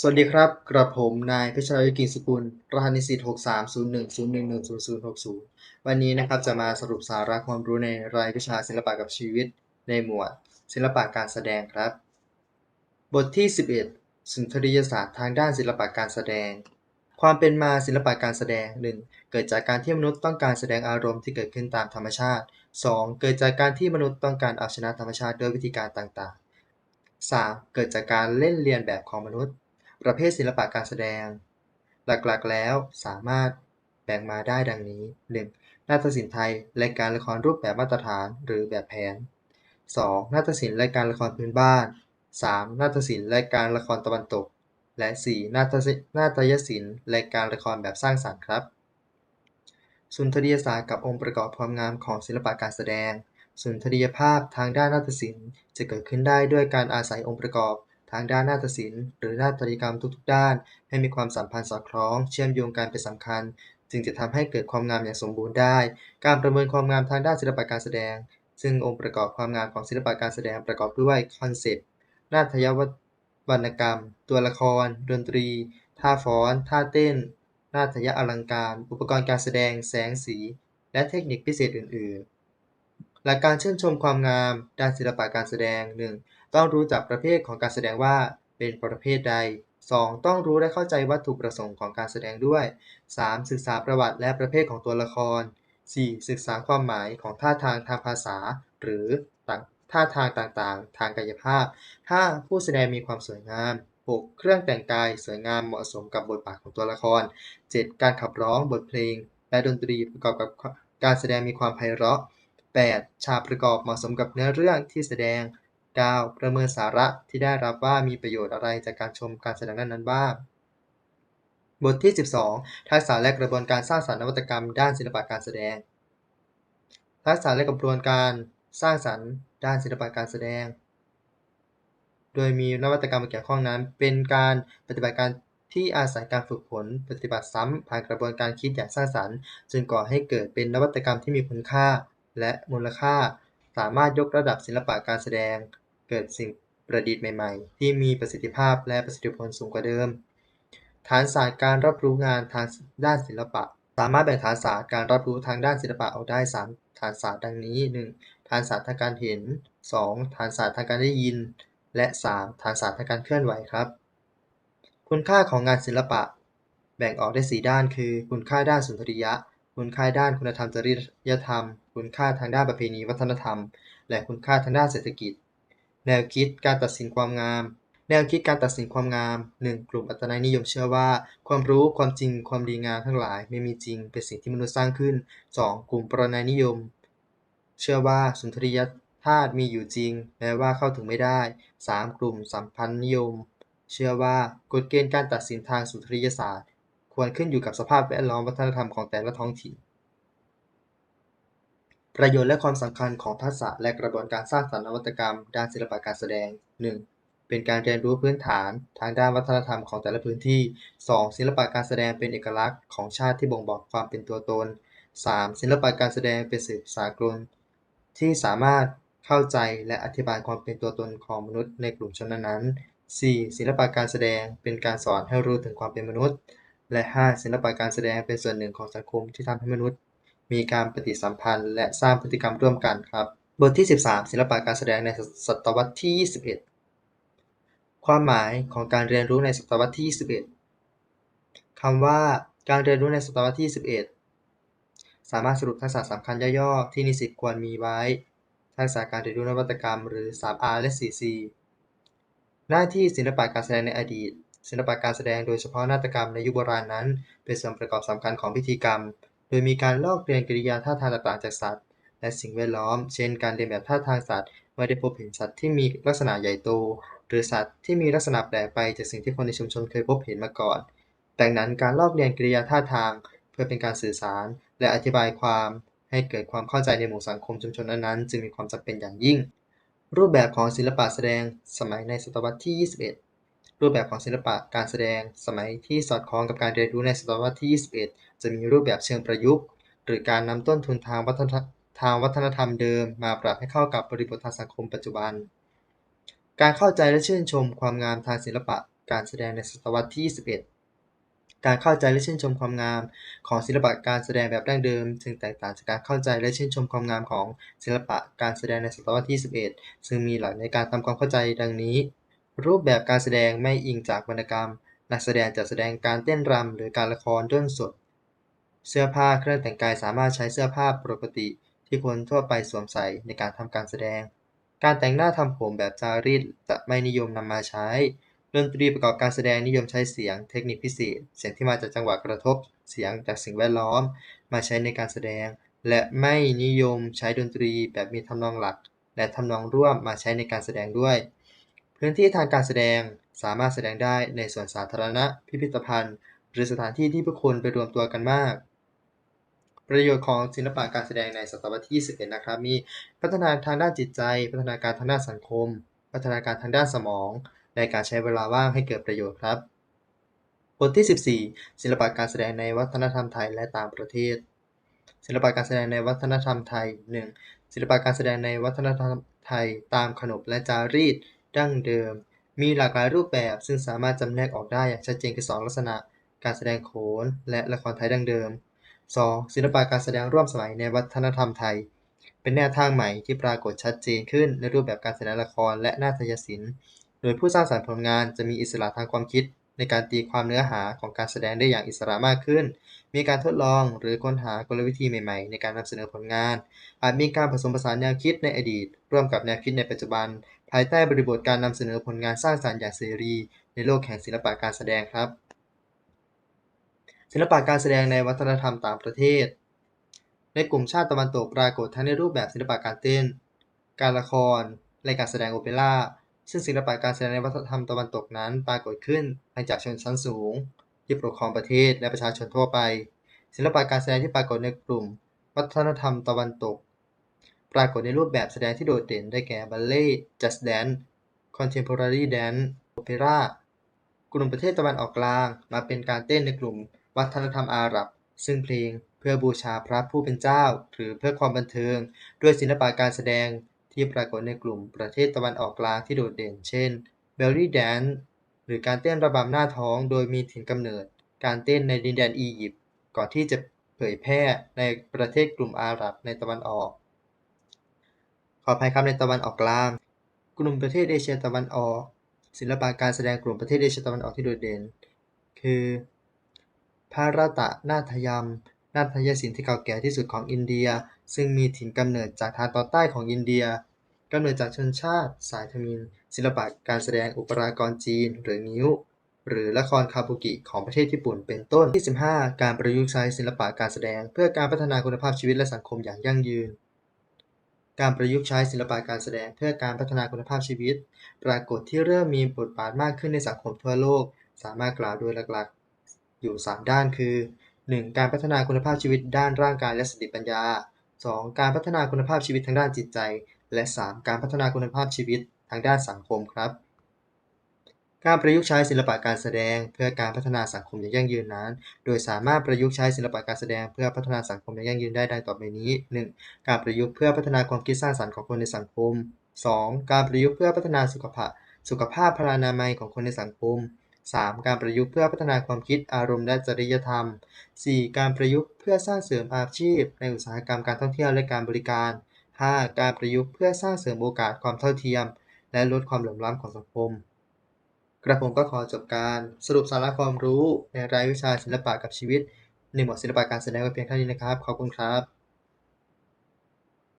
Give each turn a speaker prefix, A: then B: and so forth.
A: สวัสดีครับ กระผมนายเพชรยุกิจสกุล รหัสนิสิต6301011060วันนี้นะครับจะมาสรุปสาระความรู้ในรายวิชาศิลปะกับชีวิต ในหมวด ศิลปะการแสดงครับ บทที่11สุนทรียศาสตร์ทางด้านศิลปะการแสดง ความเป็นมาศิลปะการแสดง 1. เกิดจากการที่มนุษย์ต้องการแสดงอารมณ์ที่เกิดขึ้นตามธรรมชาติ 2. เกิดจากการที่มนุษย์ต้องการเอาชนะธรรมชาติด้วยวิธีการต่างๆ 3. เกิดจากการเล่นเรียนแบบของมนุษย์ ประเภทศิลปะการแสดง หลักๆ แล้วสามารถแบ่งมาได้ดังนี้ 1. นาฏศิลป์ไทยรายการละครรูปแบบมาตรฐานหรือแบบแผน 2. นาฏศิลป์รายการละครพื้นบ้าน 3. นาฏศิลป์รายการละครตะวันตก และ 4. นาฏศินาฏยศิลป์รายการละครแบบสร้างสรรค์ครับ สุนทรียศาสตร์กับองค์ประกอบความงามของศิลปะการแสดง สุนทรียภาพทางด้านนาฏศิลป์จะเกิดขึ้นได้ด้วยการอาศัยองค์ประกอบ ทางด้านนาฏศิลป์หรือนาฏยกรรมทุกๆ ด้าน ให้มีความสัมพันธ์สอดคล้อง เชื่อมโยงกันเป็นสำคัญ จึงจะทำให้เกิดความงามอย่างสมบูรณ์ได้ การประเมินความงามทางด้านศิลปะการแสดง ซึ่งองค์ประกอบความงามของศิลปะการแสดงประกอบด้วยคอนเซปต์นาฏยวรรณกรรม ตัวละคร ดนตรี ท่าฟ้อน ท่าเต้น นาฏยอลังการ อุปกรณ์การแสดง แสงสี และเทคนิคพิเศษอื่น ๆ หลักการชื่นชมความงามด้านศิลปะการแสดง 1. ต้องรู้จักประเภทของการแสดงว่าเป็นประเภทใด 2. ต้องรู้และเข้าใจวัตถุประสงค์ของการแสดงด้วย 3. ศึกษาประวัติและประเภทของตัวละคร 4. ศึกษาความหมายของท่าทางทางภาษา หรือท่าทางต่างๆ ทางกายภาพ 5. ผู้แสดงมีความสวยงาม 6. เครื่องแต่งกายสวยงามเหมาะสมกับบทบาทของตัวละคร 7. การขับร้องบทเพลง และดนตรีประกอบกับการแสดงมีความไพเราะ 8. ฉากประกอบเหมาะสมกับเนื้อเรื่องที่แสดง 9. ประเมินสาระที่ได้รับว่ามีประโยชน์อะไรจากการชมการแสดงนั้นๆบ้าง บทที่ 12 ทักษะและกระบวนการสร้างสรรค์นวัตกรรมด้านศิลปะการแสดง ทักษะและกระบวนการสร้างสรรค์ด้านศิลปะการแสดง โดยมีนวัตกรรมเกี่ยวข้องนั้น เป็นการปฏิบัติการที่อาศัยการฝึกฝนปฏิบัติซ้ำผ่านกระบวนการคิดอย่างสร้างสรรค์ จึงก่อให้เกิดเป็นนวัตกรรมที่มีคุณค่า และมูลค่า สามารถยกระดับศิลปะการแสดง เกิดสิ่งประดิษฐ์ใหม่ๆ ที่มีประสิทธิภาพและประสิทธิผลสูงกว่าเดิม ฐานศาสตร์การรับรู้งานทางด้านศิลปะ สามารถแบ่งฐานศาสตร์การรับรู้ทางด้านศิลปะออกได้ 3 ฐานศาสตร์ดังนี้ 1. ฐานศาสตร์ทางการเห็น 2. ฐานศาสตร์ทางการได้ยิน และ 3. ฐานศาสตร์ทางการเคลื่อนไหวครับ คุณค่าของงานศิลปะ แบ่งออกได้ 4 ด้าน คือ คุณค่าด้านสุนทรียะ คุณค่าด้านคุณธรรมจริยธรรม คุณค่าทางด้านประเพณีวัฒนธรรม และคุณค่าทางด้านเศรษฐกิจ แนวคิดการตัดสินความงาม แนวคิดการตัดสินความงาม 1. กลุ่มอัตนัยนิยมเชื่อว่า ความรู้ความจริงความดีงามทั้งหลายไม่มีจริงเป็นสิ่งที่มนุษย์สร้างขึ้น 2. กลุ่มปรนัยนิยม เชื่อว่าสุนทรียธาตุมีอยู่จริงแม้ว่าเข้าถึงไม่ได้ 3. กลุ่มสัมพันธ์นิยม เชื่อว่ากฎเกณฑ์การตัดสินทางสุนทรียศาสตร์ ควรขึ้นอยู่กับสภาพแวดล้อมวัฒนธรรมของแต่ละท้องถิ่น ประโยชน์และความสำคัญของทักษะและกระบวนการสร้างสรรค์นวัตกรรม ด้านศิลปะการแสดง 1. เป็นการเรียนรู้พื้นฐานทางด้านวัฒนธรรมของแต่ละพื้นที่ 2. ศิลปะการแสดงเป็นเอกลักษณ์ของชาติที่บ่งบอกความเป็นตัวตน 3. ศิลปะการแสดงเป็นสื่อสากลที่สามารถเข้าใจและอธิบายความเป็นตัวตนของมนุษย์ในกลุ่มชนนั้นๆ 4. ศิลปะการแสดงเป็นการสอนให้รู้ถึงความเป็นมนุษย์ และ 5. ศิลปะการแสดงเป็นส่วนหนึ่งของสังคมที่ทำให้มนุษย์ มีการปฏิสัมพันธ์ และสร้างพฤติกรรมร่วมกันครับ บทที่ 13 ศิลปะการแสดงในศตวรรษที่ 21 ความหมายของการเรียนรู้ในศตวรรษที่ 21คำว่าการเรียนรู้ในศตวรรษที่ 21 สามารถสรุปทักษะสำคัญย่อๆที่นิสิตควรมีไว้ ทักษะการเรียนรู้นวัตกรรม หรือ 3R และ 4C หน้าที่ศิลปะการแสดงในอดีต ศิลปะการแสดงโดยเฉพาะนาฏกรรมในยุคโบราณนั้น เป็นส่วนประกอบสำคัญของพิธีกรรม โดยมีการลอกเรียนกิริยาท่าทางต่างๆจากสัตว์ และสิ่งแวดล้อม เช่น การเรียนแบบท่าทางสัตว์เมื่อได้พบเห็นสัตว์ที่มีลักษณะใหญ่โต หรือสัตว์ที่มีลักษณะแปลกไปจากสิ่งที่คนในชุมชนเคยพบเห็นมาก่อน ดังนั้นการลอกเรียนกิริยาท่าทาง เพื่อเป็นการสื่อสาร และอธิบายความให้เกิดความเข้าใจในหมู่สังคมชุมชนนั้นๆจึงมีความจำเป็นอย่างยิ่ง รูปแบบของศิลปะแสดงสมัยในศตวรรษที่ 21 รูปแบบของศิลปะการแสดงสมัยที่สอดคล้องกับการเรียนรู้ในศตวรรษที่ 21 จะมีรูปแบบเชิงประยุกต์ หรือการนำต้นทุนทางวัฒนทางวัฒนธรรมเดิมมาปรับให้เข้ากับบริบททางสังคมปัจจุบัน การเข้าใจและชื่นชมความงามทางศิลปะการแสดงในศตวรรษที่ 21 การเข้าใจและชื่นชมความงามของศิลปะการแสดงแบบดั้งเดิม จึงแตกต่างจากการเข้าใจและชื่นชมความงามของศิลปะการแสดงในศตวรรษที่11ซึ่งมีหลักในการทำความเข้าใจดังนี้ รูปแบบการแสดงไม่อิงจากวรรณกรรม นักแสดงจะแสดงการเต้นรำหรือการละครด้นสด เสื้อผ้าเครื่องแต่งกายสามารถใช้เสื้อผ้าปกติที่คนทั่วไปสวมใส่ในการทำการแสดง การแต่งหน้าทำผมแบบจารีตจะไม่นิยมนำมาใช้ ดนตรีประกอบการแสดงนิยมใช้เสียงเทคนิคพิเศษ เสียงที่มาจากจังหวะกระทบ เสียงจากสิ่งแวดล้อม มาใช้ในการแสดง และไม่นิยมใช้ดนตรีแบบมีทำนองหลัก และทำนองร่วมมาใช้ในการแสดงด้วย พื้นที่ทางการแสดง สามารถแสดงได้ในสวนสาธารณะ พิพิธภัณฑ์ หรือสถานที่ที่ผู้คนไปรวมตัวกันมาก ประโยชน์ของศิลปะการแสดงในศตวรรษที่21นะครับ มีพัฒนาทางด้านจิตใจ พัฒนาการทางด้านสังคม พัฒนาการทางด้านสมองและการใช้เวลาว่างให้เกิดประโยชน์ครับบทที่ 14 ศิลปะการแสดงในวัฒนธรรมไทยและต่างประเทศ ศิลปะการแสดงในวัฒนธรรมไทย 1. ศิลปะการแสดงในวัฒนธรรมไทยตามขนบและจารีต ดั้งเดิม มีหลากหลายรูปแบบ ซึ่งสามารถจำแนกออกได้อย่างชัดเจนคือ 2 ลักษณะ การแสดงโขน และละครไทยดั้งเดิม 2. ศิลปะการแสดงร่วมสมัยในวัฒนธรรมไทย เป็นแนวทางใหม่ที่ปรากฏชัดเจนขึ้นในรูปแบบการแสดงละครและนาฏศิลป์ โดยผู้สร้างสรรค์ผลงานจะมีอิสระทางความคิด ในการตีความเนื้อหาของการแสดงได้อย่างอิสระมากขึ้น มีการทดลองหรือค้นหากลวิธีใหม่ๆ ในการนำเสนอผลงาน อาจมีการผสมผสานแนวคิดในอดีต ร่วมกับแนวคิดในปัจจุบัน ภายใต้บริบทการนำเสนอผลงานสร้างสรรค์อย่างเสรี ในโลกแห่งศิลปะการแสดงครับ ศิลปะการแสดงในวัฒนธรรมต่างประเทศ ในกลุ่มชาติตะวันตกปรากฏทั้งในรูปแบบศิลปะการเต้น การละคร และการแสดงโอเปร่าซึ่งศิลปะการแสดงในวัฒนธรรมตะวันตกนั้นปรากฏขึ้นหลังจากชนชั้นสูง ที่ปกครองประเทศและประชาชนทั่วไป ศิลปะการแสดงที่ปรากฏในกลุ่ม วัฒนธรรมตะวันตก ปรากฏในรูปแบบแสดงที่โดดเด่นได้แก่ บัลเล่ต์ จัสแดนซ์ คอนเทมพอรารีแดนซ์ โอเปร่ากลุ่มประเทศตะวันออกกลางมาเป็นการเต้นในกลุ่มวัฒนธรรมอาหรับ ซึ่งเพลงเพื่อบูชาพระผู้เป็นเจ้า หรือเพื่อความบันเทิง ด้วยศิลปะการแสดงที่ปรากฏในกลุ่มประเทศตะวันออกกลางที่โดดเด่น เช่น เบลลี่แดนหรือการเต้นระบำหน้าท้องโดยมีถิ่นกำเนิด การเต้นในดินแดนอียิปต์ก่อนที่จะเผยแพร่ในประเทศกลุ่มอาหรับในตะวันออก ขออภัยครับในตะวันออกกลาง กลุ่มประเทศเอเชียตะวันออก ศิลปะการแสดงกลุ่มประเทศเอเชียตะวันออกที่โดดเด่น คือพาราตะนาทยมนาฏศิลป์ที่เก่าแก่ที่สุดของอินเดีย ซึ่งมีถิ่นกำเนิดจากทางตอนใต้ของอินเดียกำเนิดจากชนชาติ สายทมิฬศิลปะการแสดงอุปรากรจีน หรืองิ้ว หรือละครคาบุกิของประเทศญี่ปุ่นเป็นต้น ที่ 15 การประยุกต์ใช้ศิลปะการแสดง เพื่อการพัฒนาคุณภาพชีวิตและสังคมอย่างยั่งยืน การประยุกต์ใช้ศิลปะการแสดงเพื่อการพัฒนาคุณภาพชีวิต ปรากฏที่เริ่มมีบทบาทมากขึ้นในสังคมทั่วโลก สามารถกล่าวโดยหลักๆ อยู่ 3 ด้านคือ 1. การพัฒนาคุณภาพชีวิตด้านร่างกายและสติปัญญา 2. การพัฒนาคุณภาพชีวิตทางด้านจิตใจ และ 3. การพัฒนาคุณภาพชีวิตทางด้านสังคมครับ การประยุกต์ใช้ศิลปะการแสดง เพื่อการพัฒนาสังคมอย่างยั่งยืนนั้น โดยสามารถประยุกต์ใช้ศิลปะการแสดงเพื่อพัฒนาสังคมอย่างยั่งยืนได้ดังต่อไปนี้ 1. การประยุกต์เพื่อพัฒนาความคิดสร้างสรรค์ของคนในสังคม 2. การประยุกต์เพื่อพัฒนาสุขภาพสุขภาพพลานามัยของคนในสังคม 3. การประยุกต์เพื่อพัฒนาความคิดอารมณ์และจริยธรรม 4. การประยุกต์เพื่อสร้างเสริมอาชีพ ในอุตสาหกรรมการท่องเที่ยวและการบริการ 5. การประยุกต์เพื่อสร้างเสริมโอกาสความเท่าเทียม และลดความเหลื่อมล้ำของสังคม กระผมก็ขอจบการสรุปสาระความรู้ในรายวิชาศิลปะกับชีวิตในหมวดศิลปะการแสดงไว้เพียงเท่านี้นะครับ ขอบคุณครับ